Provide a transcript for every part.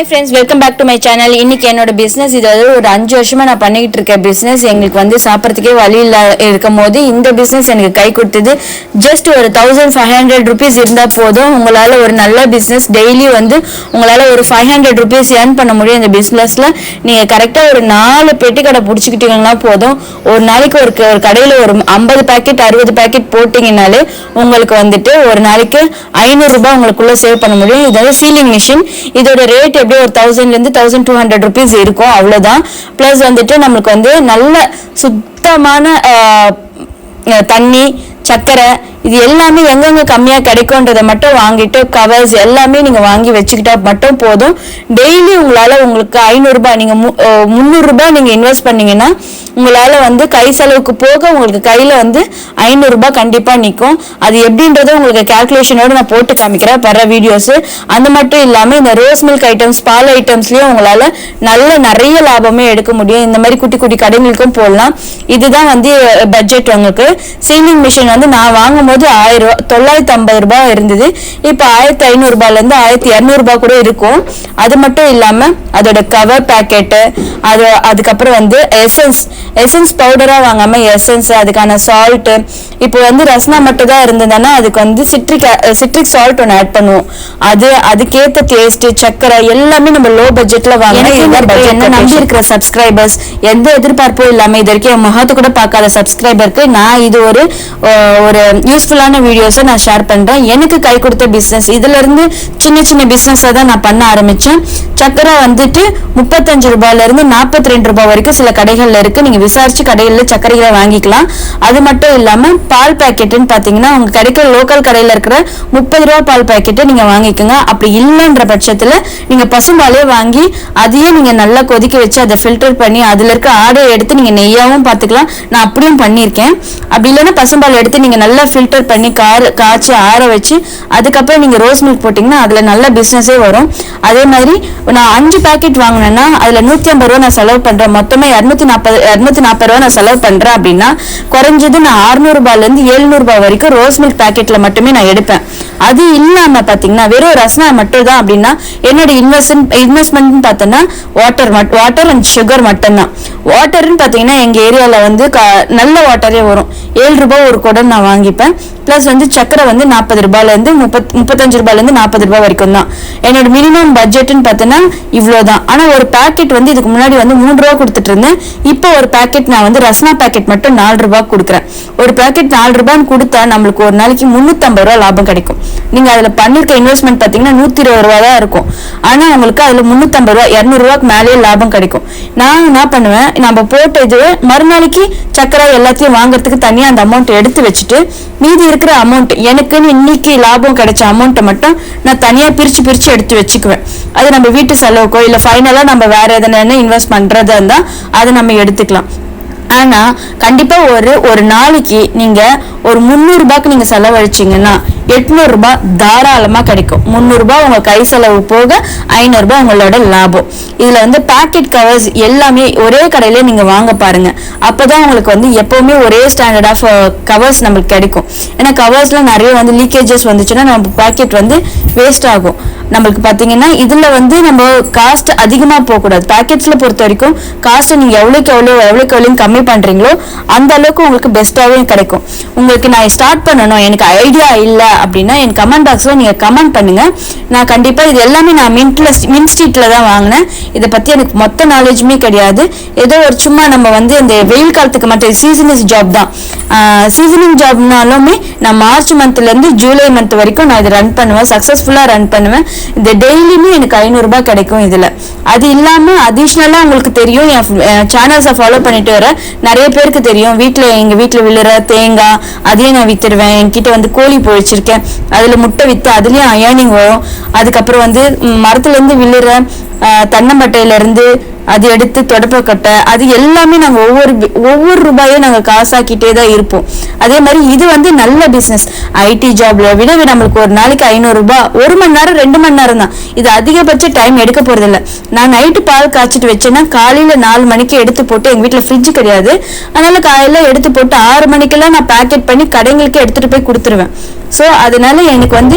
Hi friends welcome back to my channel இன்னைக்கு என்னோட business இது வந்து ஒரு அஞ்சு வருஷமா நான் பண்ணிக்கிட்டு இருக்கேன் பிஸ்னஸ் எங்களுக்கு வந்து சாப்பிட்றதுக்கே வழி இல்ல இருக்கும் போது இந்த பிஸ்னஸ் எனக்கு கை கொடுத்தது. ஜஸ்ட் ஒரு தௌசண்ட் ஃபைவ் ஹண்ட்ரட் ருபீஸ் இருந்தால் போதும். உங்களால் ஒரு நல்ல பிஸ்னஸ் டெய்லி வந்து உங்களால் ஒரு ஃபைவ் ஹண்ட்ரட் ருபீஸ் ஏர்ன் பண்ண முடியும் இந்த பிஸ்னஸில் நீங்கள் கரெக்டாக ஒரு நாலு பெட்டி கடை பிடிச்சிக்கிட்டீங்கன்னா போதும். ஒரு நாளைக்கு ஒரு ஒரு கடையில் ஒரு ஐம்பது பேக்கெட் அறுபது பேக்கெட் போட்டிங்கனாலே உங்களுக்கு வந்துட்டு ஒரு நாளைக்கு ஐநூறு ரூபாய் உங்களுக்குள்ள சேவ் பண்ண முடியும். இது வந்து சீலிங் மிஷின் இதோட ரேட் எப்படியும் ஒரு தௌசண்ட்லேருந்து தௌசண்ட் டூ ஹண்ட்ரட் ருபீஸ் இருக்கும் அவ்வளோதான் ப்ளஸ் வந்துட்டு நம்மளுக்கு வந்து நல்ல சுத்தமான தண்ணி சர்க்கரை இது எல்லாமே எங்கெங்க கம்மியாக கிடைக்கும்ன்றதை மட்டும் வாங்கிட்டு கவர்ஸ் எல்லாமே நீங்கள் வாங்கி வச்சுக்கிட்டா மட்டும் போதும். டெய்லி உங்களால் உங்களுக்கு ஐநூறுரூபா நீங்கள் மு முந்நூறுரூபா நீங்கள் இன்வெஸ்ட் பண்ணீங்கன்னா உங்களால் வந்து கை செலவுக்கு போக உங்களுக்கு கையில் வந்து ஐநூறுரூபா கண்டிப்பாக நிற்கும் அது எப்படின்றத உங்களுக்கு கேல்குலேஷனோட நான் போட்டு காமிக்கிறேன். வர வீடியோஸு அந்த மட்டும் இல்லாமல் இந்த ரோஸ் மில்க் ஐட்டம்ஸ் பால் ஐட்டம்ஸ்லேயும் உங்களால் நல்ல நிறைய லாபமே எடுக்க முடியும். இந்த மாதிரி குட்டி குட்டி கடைகளுக்கும் போடலாம். இதுதான் வந்து பட்ஜெட் உங்களுக்கு. சீலிங் மிஷின் வந்து நான் வாங்கும் போது ஆயிரம் ரூபா தொள்ளாயிரத்தி ஐம்பது ரூபாய் இருந்தது. இப்போ ஆயிரத்தி ஐநூறுபாலேருந்து ஆயிரத்தி இரநூறுபா கூட இருக்கும். அது மட்டும் இல்லாமல் அதோட கவர் பேக்கெட்டு அது அதுக்கப்புறம் வந்து எசன்ஸ் எசன்ஸ் பவுடராக வாங்காமல் எசன்ஸ் அதுக்கான சால்ட்டு இப்போ வந்து ரஸ்னா மட்டும் தான் இருந்ததுன்னா அதுக்கு வந்து சிட்ரிக் சிட்ரிக் சால்ட் ஒன்று ஆட் பண்ணுவோம். அது அதுக்கேற்ற டேஸ்ட் சக்கரை எல்லாமே நம்ம லோ பட்ஜெட்ல வாங்கினா என்ன நம்பி இருக்கிற சப்ஸ்கிரைபர்ஸ் எந்த எதிர்பார்ப்பும் இல்லாம இது வரைக்கும் என் முகத்தை கூட பார்க்காத சப்ஸ்கிரைபருக்கு நான் இது ஒரு ஒரு யூஸ்ஃபுல்லான வீடியோஸை நான் ஷேர் பண்ணுறேன் எனக்கு கை கொடுத்த பிஸ்னஸ் இதுலேருந்து சின்ன சின்ன பிஸ்னஸை தான் நான் பண்ண ஆரம்பித்தேன் சக்கரை வந்துட்டு முப்பத்தஞ்சு ரூபாயிலேருந்து நாற்பத்தி ரெண்டு ரூபாய் வரைக்கும் சில கடைகளில் இருக்குது நீங்கள் விசாரித்து கடைகளில் சர்க்கரைகளை வாங்கிக்கலாம். அது மட்டும் இல்லாமல் பால் பாக்கெட்டுன்னு பார்த்தீங்கன்னா உங்கள் கிடைக்கிற லோக்கல் கடையில் இருக்கிற முப்பது ரூபா பால் பாக்கெட்டை நீங்கள் வாங்கிக்கோங்க. அப்படி இல்லைன்ற பட்சத்தில் நீங்கள் பசும்பாலே வாங்கி அதையும் நீங்கள் நல்லா கொதிக்க வச்சு அதை ஃபில்டர் பண்ணி அதில் இருக்க ஆடையை எடுத்து நீங்கள் நெய்யாவும் பார்த்துக்கலாம் நான் அப்படியும் பண்ணியிருக்கேன். அப்படி இல்லைன்னா பசும்பால் எடுத்து நீங்கள் நல்லா ஃபில்டர் பண்ணி கார் காய்ச்சி ஆற வச்சு அதுக்கப்புறம் நீங்கள் ரோஸ் மில்க் போட்டிங்கன்னா அதில் நல்ல பிஸ்னஸே வரும். அதே மாதிரி நான் அஞ்சு பேக்கெட் வாங்கினேன்னா அதில் நூற்றி ஐம்பது ரூபா நான் செலவு பண்ணுறேன் மொத்தமாக இரநூத்தி நாற்பது இரநூத்தி நாற்பது ரூபா நான் செலவு பண்ணுறேன் அப்படின்னா குறைஞ்சது நான் 600 ரூபாயில இருந்து 700 ரூபாய் வரைக்கும் ரோஸ் மில்க் பேக்கெட்டில் மட்டுமே நான் எடுப்பேன். அது இல்லாமல் பார்த்தீங்கன்னா வெறும் ரசனா மட்டும் தான் அப்படின்னா என்னோட இன்வெஸ்ட் இன்வெஸ்ட்மெண்ட்னு பார்த்தோன்னா வாட்டர் வாட்டர் அண்ட் சுகர் மட்டும்தான். வாட்டர்னு பார்த்தீங்கன்னா எங்கள் ஏரியாவில் வந்து க- நல்ல வாட்டரே வரும். ஏழு ரூபாய் ஒரு குடம் நான் வாங்கிப்பேன். ப்ளஸ் வந்து சக்கரை வந்து நாற்பது ரூபாயிலேருந்து முப்பத் முப்பத்தஞ்சு ரூபாயிலேருந்து நாற்பது ரூபாய் வரைக்கும் தான். என்னோட மினிமம் பட்ஜெட்னு பார்த்தோன்னா இவ்வளோதான் ஆனால் ஒரு பாக்கெட் வந்து இதுக்கு முன்னாடி வந்து மூணு ரூபா கொடுத்துட்டு இருந்தேன். இப்போ ஒரு பாக்கெட் நான் வந்து ரஸ்னா பாக்கெட் மட்டும் நாலு ரூபாய் கொடுக்குறேன். ஒரு பாக்கெட் நாலு ரூபான்னு கொடுத்தா நம்மளுக்கு ஒரு நாளைக்கு முந்நூற்றம்பது ரூபா லாபம் கிடைக்கும். நீங்கள் அதில் பண்ணிருக்க இன்வெஸ்ட்மெண்ட் பார்த்தீங்கன்னா நூற்றி இருபது ரூபா தான் இருக்கும். ஆனால் உங்களுக்கு அதில் முந்நூற்றம்பது ரூபா இரநூறுவாக்கு மேலேயே லாபம் கிடைக்கும். நான் என்ன பண்ணுவேன் நம்ம போட்டது மறுநாளைக்கு சக்கரை எல்லாத்தையும் வாங்குறதுக்கு தனியாக அந்த அமௌண்ட் எடுத்து வச்சுட்டு மீதி இருக்கிற அமௌண்ட் எனக்குன்னு இன்னைக்கு லாபம் கிடைச்ச அமௌண்ட்டை மட்டும் நான் தனியாக பிரித்து பிரித்து எடுத்து வச்சுக்குவேன். அது நம்ம வீட்டு செலவுக்கோ இல்லை ஃபைனலாக நம்ம வேறு எதனா இன்வெஸ்ட் பண்ணுறதா இருந்தால் அதை நம்ம எடுத்துக்கலாம். ஆனால் கண்டிப்பாக ஒரு ஒரு நாளைக்கு நீங்கள் ஒரு முந்நூறு நீங்கள் செலவழிச்சிங்கன்னா எட்நூறுரூபா தாராளமாக கிடைக்கும். முந்நூறுரூபா உங்கள் கை செலவு போக ஐநூறுரூபா உங்களோட லாபம். இதில் வந்து பாக்கெட் கவர்ஸ் எல்லாமே ஒரே கடையில் நீங்கள் வாங்க அப்போ தான் உங்களுக்கு வந்து எப்போவுமே ஒரே ஸ்டாண்டர்ட் ஆஃப் கவர்ஸ் நம்மளுக்கு கிடைக்கும். ஏன்னா கவர்ஸில் நிறைய வந்து லீக்கேஜஸ் வந்துச்சுன்னா நம்ம பாக்கெட் வந்து வேஸ்ட் ஆகும். நம்மளுக்கு பார்த்தீங்கன்னா இதில் வந்து நம்ம காஸ்ட் அதிகமாக போகக்கூடாது. பேக்கெட்ஸில் பொறுத்த வரைக்கும் காஸ்ட்டை நீங்கள் எவ்வளோக்கு எவ்வளோ எவ்வளோக்கு எவ்வளோ கம்மி பண்ணுறீங்களோ அந்த அளவுக்கு உங்களுக்கு பெஸ்ட்டாகவே கிடைக்கும். உங்களுக்கு நான் ஸ்டார்ட் பண்ணணும் எனக்கு ஐடியா இல்லை அப்படின்னா என் கமெண்ட் பாக்ஸில் நீங்கள் கமெண்ட் பண்ணுங்க. நான் கண்டிப்பாக இது எல்லாமே நான் மின்ட்ல மின் ஸ்ட்ரீட்டில் தான் வாங்கினேன். இதை பற்றி எனக்கு மொத்த நாலேஜுமே கிடையாது. ஏதோ ஒரு சும்மா நம்ம வந்து இந்த வெயில் காலத்துக்கு மட்டும் சீசனஸ் ஜாப் தான். சீசனிங் ஜாப்னாலுமே நான் மார்ச் மந்த்லேருந்து ஜூலை மந்த் வரைக்கும் நான் இதை ரன் பண்ணுவேன். சக்ஸஸ்ஃபுல்லாக ரன் பண்ணுவேன். இந்த டெய்லியுமே எனக்கு ஐநூறுரூபா கிடைக்கும் இதில். அது இல்லாமல் அடிஷ்னலாக உங்களுக்கு தெரியும். என் சேனல்ஸை ஃபாலோ பண்ணிட்டு வர நிறைய பேருக்கு தெரியும். வீட்டில் எங்கள் வீட்டில் விழுற தேங்காய் அதையும் நான் வித்துடுவேன் என்கிட்ட வந்து கோழி பொழிச்சிருக்கேன் அதில் முட்டை விற்று அதுலேயும் அயர்னிங் வரும். அதுக்கப்புறம் வந்து மரத்துலேருந்து விழுற தென்னம்பட்டையிலேருந்து அது எடுத்து தொடப்பக்கட்டை அது எல்லாமே நாங்கள் ஒவ்வொரு ஒவ்வொரு ரூபாயும் நாங்கள் காசாக்கிட்டே தான் இருப்போம். அதே மாதிரி இது வந்து நல்ல பிஸ்னஸ் ஐடி ஜாப்ல விட நம்மளுக்கு ஒரு நாளைக்கு ஐநூறுரூபா ஒரு மணி நேரம் ரெண்டு மணி நேரம் தான். இது அதிகபட்ச டைம் எடுக்க போறது நான் நைட்டு பால் காய்ச்சிட்டு வச்சேன்னா காலையில் நாலு மணிக்கு எடுத்து போட்டு எங்கள் வீட்டில் ஃப்ரிட்ஜ் கிடையாது. அதனால காலையில் எடுத்து போட்டு ஆறு மணிக்கெல்லாம் நான் பேக்கெட் பண்ணி கடைங்களுக்கு எடுத்துகிட்டு போய் கொடுத்துருவேன். ஸோ அதனால எனக்கு வந்து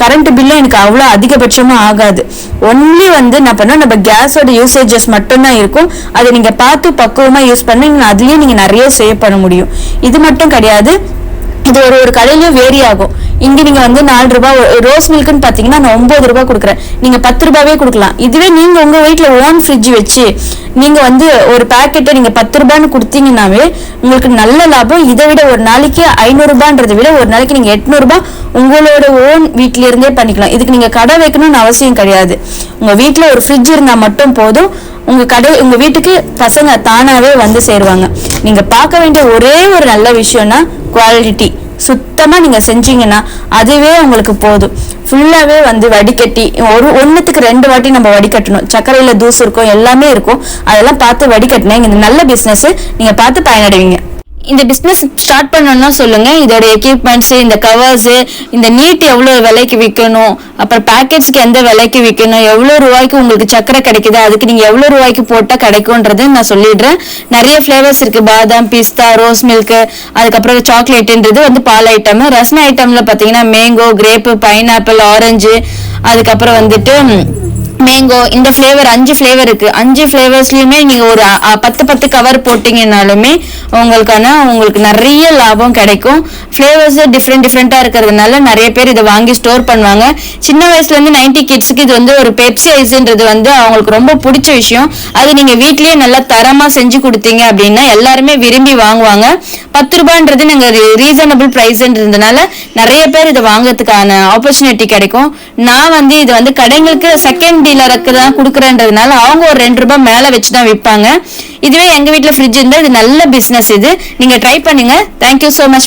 கரண்ட் பில்லும் எனக்கு அவ்வளோ அதிகபட்சமாக ஆகாது. ஒன்லி வந்து நான் பண்ண நம்ம கேஸோட யூசேஜஸ் மட்டும்தான் இருக்கும். அதை நீங்கள் பார்த்து பக்குவமாக யூஸ் பண்ணி அதுலயும் நீங்கள் நிறைய சேவ் பண்ண முடியும். இது மட்டும் கிடையாது. இது ஒரு ஒரு கடையிலயும் வேரி ஆகும். இங்க நீங்க வந்து நாலு ரூபாய் ரோஸ் மில்க்னு பாத்தீங்கன்னா நான் ஒன்பது ரூபாய் கொடுக்குறேன். நீங்க பத்து ரூபாவே கொடுக்கலாம். இதுவே நீங்க உங்க வீட்டுல ஓன் ஃப்ரிட்ஜ் வச்சு நீங்க வந்து ஒரு பாக்கெட்டை நீங்க பத்து ரூபான்னு கொடுத்தீங்கன்னாவே உங்களுக்கு நல்ல லாபம். இதை விட ஒரு நாளைக்கு ஐநூறு ரூபான்றதை விட ஒரு நாளைக்கு நீங்க எட்நூறு ரூபாய் உங்களோட ஓன் வீட்ல இருந்தே பண்ணிக்கலாம். இதுக்கு நீங்க கடை வைக்கணும்னு அவசியம் கிடையாது. உங்க வீட்டுல ஒரு ஃப்ரிட்ஜ் இருந்தா மட்டும் போதும். உங்க கடை உங்க வீட்டுக்கு பசங்க தானாவே வந்து சேருவாங்க. நீங்க பார்க்க வேண்டிய ஒரே ஒரு நல்ல விஷயம்னா குவாலிட்டி சுத்தமாக நீங்கள் செஞ்சீங்கன்னா அதுவே உங்களுக்கு போதும். ஃபுல்லாகவே வந்து வடிகட்டி ஒரு ஒன்றுத்துக்கு ரெண்டு வாட்டி நம்ம வடிகட்டணும். சர்க்கரையில் தூசு இருக்கும் எல்லாமே இருக்கும். அதெல்லாம் பார்த்து வடிகட்டினா இந்த நல்ல பிஸ்னஸ்ஸு நீங்கள் பார்த்து பயனடைவீங்க. இந்த பிசினஸ் ஸ்டார்ட் பண்ணணும்னா சொல்லுங்க. இதோட எக்யூப்மெண்ட்ஸ் இந்த கவர்ஸ் இந்த நீட் எவ்வளவு விலைக்கு விற்கணும் அப்புறம் பேக்கெட்ஸ்க்கு எந்த விலைக்கு விற்கணும் எவ்வளவு ரூபாய்க்கு உங்களுக்கு சக்கரை கிடைக்குது அதுக்கு நீங்க எவ்வளவு ரூபாய்க்கு போட்டா கிடைக்கும்ன்றது நான் சொல்லிடுறேன். நிறைய ஃபிளேவர்ஸ் இருக்கு. பாதாம் பிஸ்தா ரோஸ் மில்க் அதுக்கப்புறம் சாக்லேட்ன்றது வந்து பால் ஐட்டம் ரசன ஐட்டம்ல பாத்தீங்கன்னா மேங்கோ கிரேப்பு பைனாப்பிள் ஆரஞ்சு அதுக்கப்புறம் வந்துட்டு மேங்கோ இந்த ஃப்ளேவர் அஞ்சு ஃப்ளேவர் இருக்கு. அஞ்சு ஃப்ளேவர்ஸ்லையுமே நீங்க ஒரு பத்து பத்து கவர் போட்டீங்கனாலுமே உங்களுக்கான உங்களுக்கு நிறைய லாபம் கிடைக்கும். ஃப்ளேவர்ஸ் டிஃப்ரெண்ட் டிஃப்ரெண்டா இருக்கிறதுனால நிறைய பேர் இதை வாங்கி ஸ்டோர் பண்ணுவாங்க. சின்ன வயசுல இருந்து நைன்டி கிட்ஸுக்கு இது வந்து ஒரு பெப்சி ஐஸ்ன்றது வந்து அவங்களுக்கு ரொம்ப பிடிச்ச விஷயம். அது நீங்க வீட்லயே நல்லா தரமா செஞ்சு கொடுத்தீங்க அப்படின்னா எல்லாருமே விரும்பி வாங்குவாங்க. பத்து ரூபான்றது நாங்க ரீசனபிள் பிரைஸ்ன்றதுனால நிறைய பேர் இதை வாங்குறதுக்கான ஆப்பர்ச்சுனிட்டி கிடைக்கும். நான் வந்து இது வந்து கடைங்களுக்கு செகண்ட் டீலருக்கு தான் கொடுக்குறேன்றதுனால அவங்க ஒரு ரெண்டு ரூபாய் மேல வச்சு தான் விற்பாங்க இதுவே எங்க வீட்டுல ஃப்ரிட்ஜ் இருந்தா இது நல்ல பிசினஸ் இது. நீங்க ட்ரை பண்ணுங்க. Thank you so much